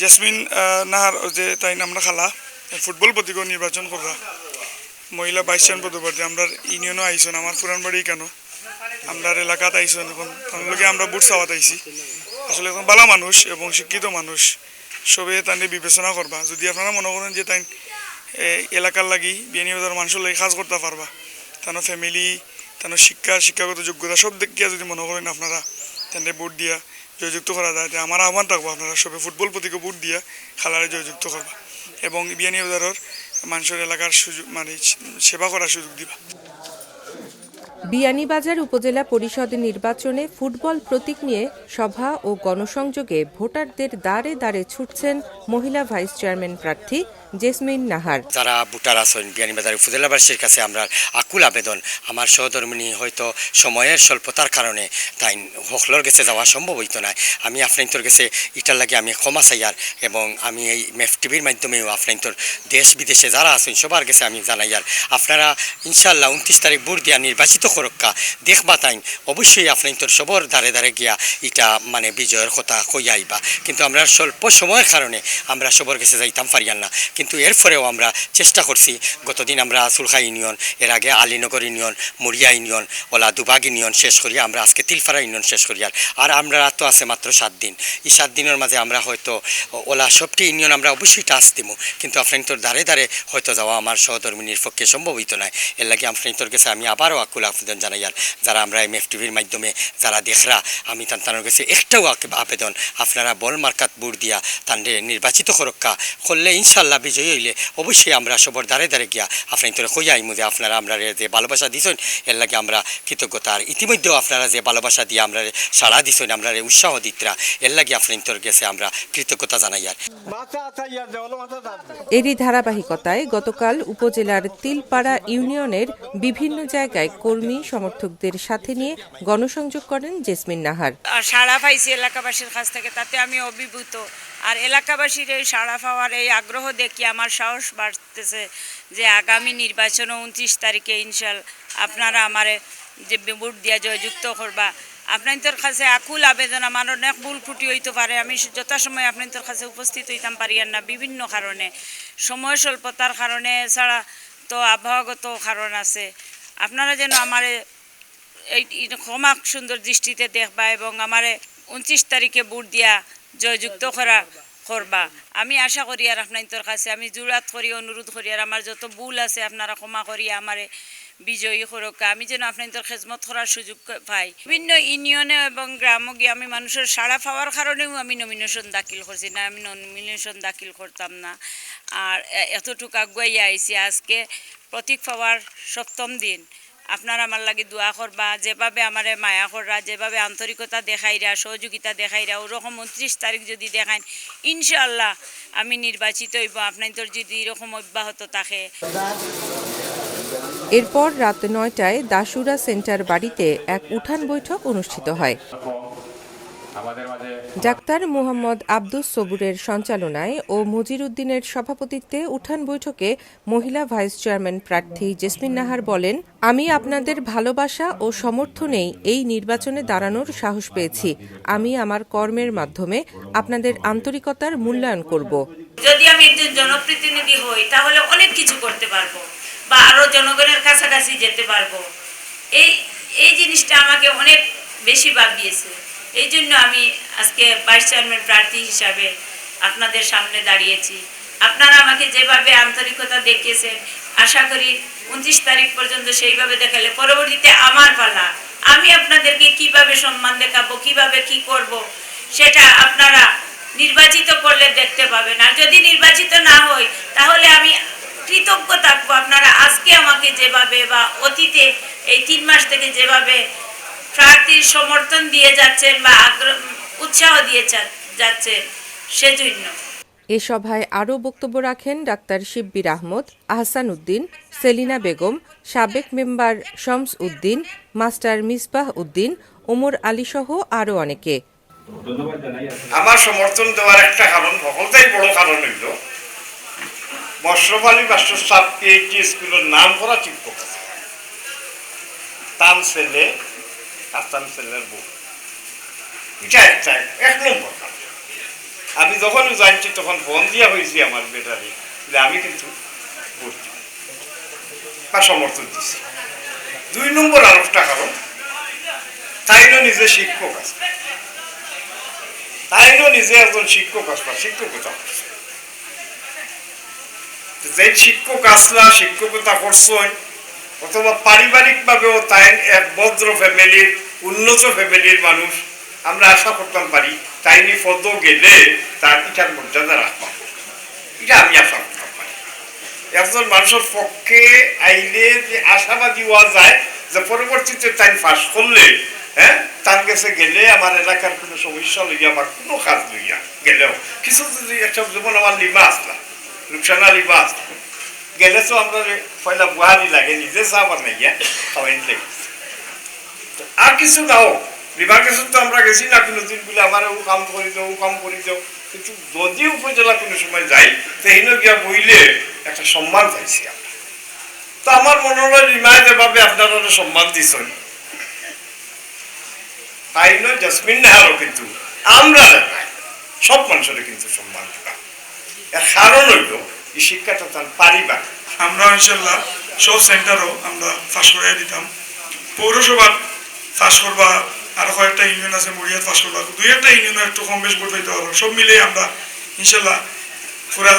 Jasmine Nahar যে তাই আমরা খালা ফুটবল প্রতীক নির্বাচন করা মহিলা বাইশ জন পদপ্রার্থী আমরা ইউনিয়নও আইসন, আমার পুরান বাড়ি কেন? আমরা এলাকাত আইসন এখন তাহলে আমরা বুট চাওয়াত আইছি। আসলে এখন বালা মানুষ এবং শিক্ষিত মানুষ। সবে তাই বিবেচনা করবা। যদি আপনারা মনে করেন যে তাই এলাকার লাগি বিয়ানীবাজার মানুষের লাগি কাজ করতে পারবা, তানো ফ্যামিলি তানো শিক্ষা, শিক্ষাগত যোগ্যতা সব দেখিয়া যদি মনে করেন আপনারা তাহলে ভোট দিয়া জয়যুক্ত করা যায়। আমার আহ্বান থাকব আপনারা সবে ফুটবল প্রতীকে ভোট দিয়া খেলারে জয়যুক্ত করবা এবং বিয়ানীবাজারের মানুষের এলাকার সুযোগ মানে সেবা করার সুযোগ দিবা। বিয়ানীবাজার উপজেলা পরিষদ নির্বাচনে ফুটবল প্রতীক নিয়ে সভা ও গণসংযোগে ভোটারদের দাঁড়ে দাঁড়ে ছুটছেন মহিলা ভাইস চেয়ারম্যান প্রার্থী জেসমিন নাহার। যারা ভোটার আছেন বিয়ানীবাজার উপজেলাবাসীর কাছে আমরা আকুল আবেদন। আমার সহধর্মিনী হয়তো সময়ের স্বল্পতার কারণে তাই হকলর গেছে যাওয়া সম্ভব হইতো না। আমি আপনাইতর গেছে ইটার লাগে আমি ক্ষমা চাইয়ার এবং আমি এই মেফ টিভির মাধ্যমেও আপনাইতর দেশ বিদেশে যারা আছেন, সবার কাছে আমি জানাইয়ার আপনারা ইনশাল্লাহ উনত্রিশ তারিখ ভোট দিয়া নির্বাচিত করক্কা। দেখবা তাই, অবশ্যই আপনাইতর সবর ধারে ধারে গিয়া ইটা মানে বিজয়ের কথা কই আইবা। কিন্তু আমরা স্বল্প সময়ের কারণে আমরা সবর কাছে যাইতাম, পারিয়ান না। কিন্তু এরপরেও আমরা চেষ্টা করছি। গতদিন আমরা সুলখা ইউনিয়ন, এর আগে আলীনগর ইউনিয়ন মরিয়া ইউনিয়ন ওলা দুবাগ ইউনিয়ন শেষ করি, আমরা আজকে তিলফাড়া ইউনিয়ন শেষ করি। আর আমরা তো আছে মাত্র সাত দিন। এই সাত দিনের মাঝে আমরা হয়তো ওলা সবটি ইউনিয়ন আমরা অবশ্যই টাচ দিব কিন্তু আপনার দ্বারে দ্বারে হয়তো যাওয়া আমার সহধর্মিনীর পক্ষে সম্ভব হইতো না এর লাগে আপনার কাছে আমি আবারও আকুল আবেদন জানাই। আর যারা আমরা এম এফ টিভির মাধ্যমে যারা দেখরা, আমি তানোর কাছে একটাও আবেদন, আপনারা বল মার্কাত বুট দিয়া তান্ডে নির্বাচিত করক্কা করলে ইনশাল্লাহ বিজয়ী হইলে অবশ্যই আমরা সবর দ্বারে দ্বারে গিয়া আপনার তোরা কই আইমু যে আপনারা আমরা যে ভালোবাসা দিছেন এর লাগে আমরা কৃতজ্ঞতা। আর ইতিমধ্যেও আপনারা যে ভালোবাসা দিয়ে আমরা সাড়া দিছেন আমরা উৎসাহ দিতরা এর লাগে আপনার তোর গেছে আমরা কৃতজ্ঞতা জানাই আর। এরই ধারাবাহিকতায় গতকাল উপজেলার তিলপাড়া ইউনিয়নের বিভিন্ন জায়গায় কর্মী সমর্থকদের সাথে নিয়ে গণসংযোগ করেন জেসমিন নাহার। আর সাড়া পাইছি এলাকাবাসীর কাছ থেকে তাতে আমি অভিভূত। আর এলাকাবাসীর এই সাড়া পাওয়ার এই আগ্রহ দেখি আমার সাহস বাড়তেছে যে আগামী নির্বাচন উনত্রিশ তারিখে ইনশাল আপনারা আমারে যে ভোট দিয়া জয়যুক্ত করবা। আপনাদের কাছে আকুল আবেদন, আমার অনেক ভুল ত্রুটি হইতে পারে। আমি যথাসময় আপনাদের কাছে উপস্থিত হইতাম পারি আর না, বিভিন্ন কারণে। সময় স্বল্পতার কারণে, এছাড়া তো আবহাওয়াগত কারণ আছে। আপনারা যেন আমারে এই এই ক্ষমা সুন্দর দৃষ্টিতে দেখবা এবং আমারে উনত্রিশ তারিখে ভোট দিয়া জয়যুক্ত করা করবা আমি আশা করি আর আপনার কাছে আমি জোরাত করি, অনুরোধ করি আর আমার যত ভুল আছে আপনারা ক্ষমা করি, আমারে বিজয়ী করকা। আমি যেন আপনাদের খেজমত করার সুযোগ পাই। বিভিন্ন ইউনিয়নে এবং গ্রামে গিয়ে আমি মানুষের সাড়া পাওয়ার কারণেও আমি নমিনেশন দাখিল করছি না, আমি নমিনেশন দাখিল করতাম না। আর এতটুকু আগুয়াইয়া আইছি আজকে প্রতীক পাওয়ার সপ্তম দিন। আপনারা আমার লাগে দোয়া করবা, যেভাবে আমারে মায়া কররা, যেভাবে আন্তরিকতা দেখাইরা, সহযোগিতা দেখাইরা, ওরকম উনত্রিশ তারিখ যদি দেখান ইনশাল্লাহ আমি নির্বাচিত হইব আপনাদের যদি এরকম অব্যাহত থাকে। এরপর রাত নয়টায় দাসুরা সেন্টার বাড়িতে এক উঠান বৈঠক অনুষ্ঠিত হয়। ডাক্তার মোহাম্মদ আব্দুস সবুরের সঞ্চালনায় ও মজির উদ্দিনের সভাপতিত্বে উঠান বৈঠকে মহিলা ভাইস চেয়ারম্যান প্রার্থী জেসমিন নাহার বলেন আমি আপনাদের ভালোবাসা ও সমর্থনেই এই নির্বাচনে দাঁড়ানোর সাহস পেয়েছি। আমি আমার কর্মের মাধ্যমে আপনাদের আন্তরিকতার মূল্যায়ন করব। যদি আমি একজন জনপ্রতিনিধি হই তাহলে অনেক কিছু করতে পারব বা আরও জনগণের কাছাকাছি যেতে পারব। এই এই জিনিসটা আমাকে অনেক বেশি ভাব দিয়েছে এই জন্য আমি আজকে ভাইস চেয়ারম্যান প্রার্থী হিসাবে আপনাদের সামনে দাঁড়িয়েছি। আপনারা আমাকে যেভাবে আন্তরিকতা দেখিয়েছেন, আশা করি উনত্রিশ তারিখ পর্যন্ত সেইভাবে দেখালে পরবর্তীতে আমার পালা। আমি আপনাদেরকে কীভাবে সম্মান দেখাবো, কীভাবে কি করব, সেটা আপনারা নির্বাচিত করলে দেখতে পাবেন। আর যদি নির্বাচিত না হই, তাহলে আমি কৃতজ্ঞ থাকব। আপনারা আজকে আমাকে যেভাবে বা অতীতে এই তিন মাস থেকে যেভাবে প্রার্থীর সমর্থন দিয়ে যাচ্ছেন বা আগ্রহ উৎসাহ দিয়ে যাচ্ছেন সেজন্য। এ সভায় আরও বক্তব্য রাখেন ডাক্তার শিব্বির আহমদ আহসান উদ্দিন সেলিনা বেগম সাবেক মেম্বার শমস উদ্দিন মাস্টার মিসবাহ উদ্দিন ওমর আলী সহ আরও অনেকে। আমার সমর্থন দেওয়ার একটা কারণ সকলটাই বড় কারণ হইল মশরফ আলী মাস্টার সাহেব পিএইচডি স্কুলের নাম করা শিক্ষক আছে তার ছেলে তার ছেলের বউ। এটা একটা, এক নম্বর আমি যখন জানছি, তখন ফোন দিয়া হয়েছি আমার বেটারে আমি কিন্তু ভোট বা সমর্থন দিচ্ছি দুই নম্বর আর একটা কারণ তাইও নিজে শিক্ষক আছে। তাইও নিজে একজন শিক্ষক আসবা শিক্ষকতা যে শিক্ষক আসলা, শিক্ষকতা করছেন অথবা পারিবারিকভাবেও তাই এক ভদ্র ফ্যামিলির উন্নত ফ্যামিলির মানুষ আমরা আশা করতাম পারি, তাইনি পদ গেলে তার ইটার মর্যাদা রাখবা এটা আমি আশা করতাম পারি। একজন মানুষের পক্ষে আইলে যে আশাবাদী হওয়া যায়, যে পরবর্তীতে তাই ফাঁস করলে হ্যাঁ তার কাছে গেলে আমার এলাকার কোনো সমস্যা লইয়া আমার কোনো কাজ লইয়া গেলেও, কিছু যদি একটা যেমন আমার লিমা আসলা রূপসানা লিমা আসলা গেলে তো আমরা পয়লা বুহারি লাগে, নিজে বানাইয়া খাওয়াইন লাগে। তো আর কিছু নাও লিবার কাছে তো আমরা গেছি না, কোনো দিন বলে আমার ও কাম করে দাও ও কাম করে দাও। কিন্তু যদি উপজেলা কোনো সময় যাই তো হেন গিয়া বইলে একটা সম্মান পাইছি আমরা। তো আমার মনে হলো রিমায় যেভাবে আপনারা সম্মান দিছেন। তাই নয় জাসমিন নেহারও কিন্তু আমরা সব মানুষের কিন্তু সম্মান দিবা। এর কারণ হইল এই শিক্ষাটা তার পারিবারিক। আমরা ইনশাল্লাহ সব সেন্টারও আমরা ফাঁস করাই দিতাম। পৌরসভা ফাঁস করবা, আর কয়েকটা ইউনিয়ন আছে, মরিয়াত ফাঁস করবা, দুই একটা ইউনিয়নে একটু কম বেশ ভোট পাইতে পারব, সব মিলে আমরা ইনশাল্লাহ পুরা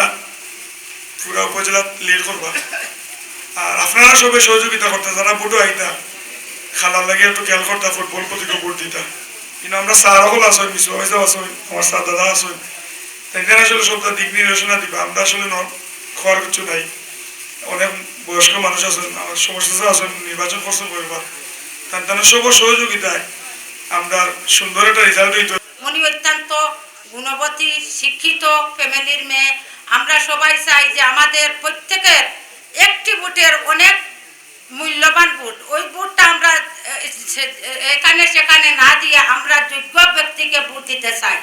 পুরা উপজেলা লিড করবা। আর আপনারা সবে সহযোগিতা করতে, যারা ভোটও আইতা, খালার লাগে একটু খেয়াল করতা ফুটবল প্রতিকে ভোট দিতা। কিন্তু আমরা স্যার হল আসেন মিসু আমার স্যার দাদা আসেন তাইখানে আসলে সবটা দিক নির্দেশনা দিবা, আমরা আসলে ন খাওয়ার কিছু নাই। অনেক বয়স্ক মানুষ আছেন আমার সমস্যা আছেন নির্বাচন করছেন পরিবার তার তাদের সব সহযোগিতায় আমরা সুন্দর একটা রেজাল্ট হইতো উনি অত্যন্ত গুণবতী শিক্ষিত ফ্যামিলির মেয়ে। আমরা সবাই চাই যে আমাদের প্রত্যেকের একটি ভোটের অনেক মূল্যবান ভোট। ওই ভোটটা আমরা এখানে সেখানে না দিয়ে আমরা যোগ্য ব্যক্তিকে ভোট দিতে চাই।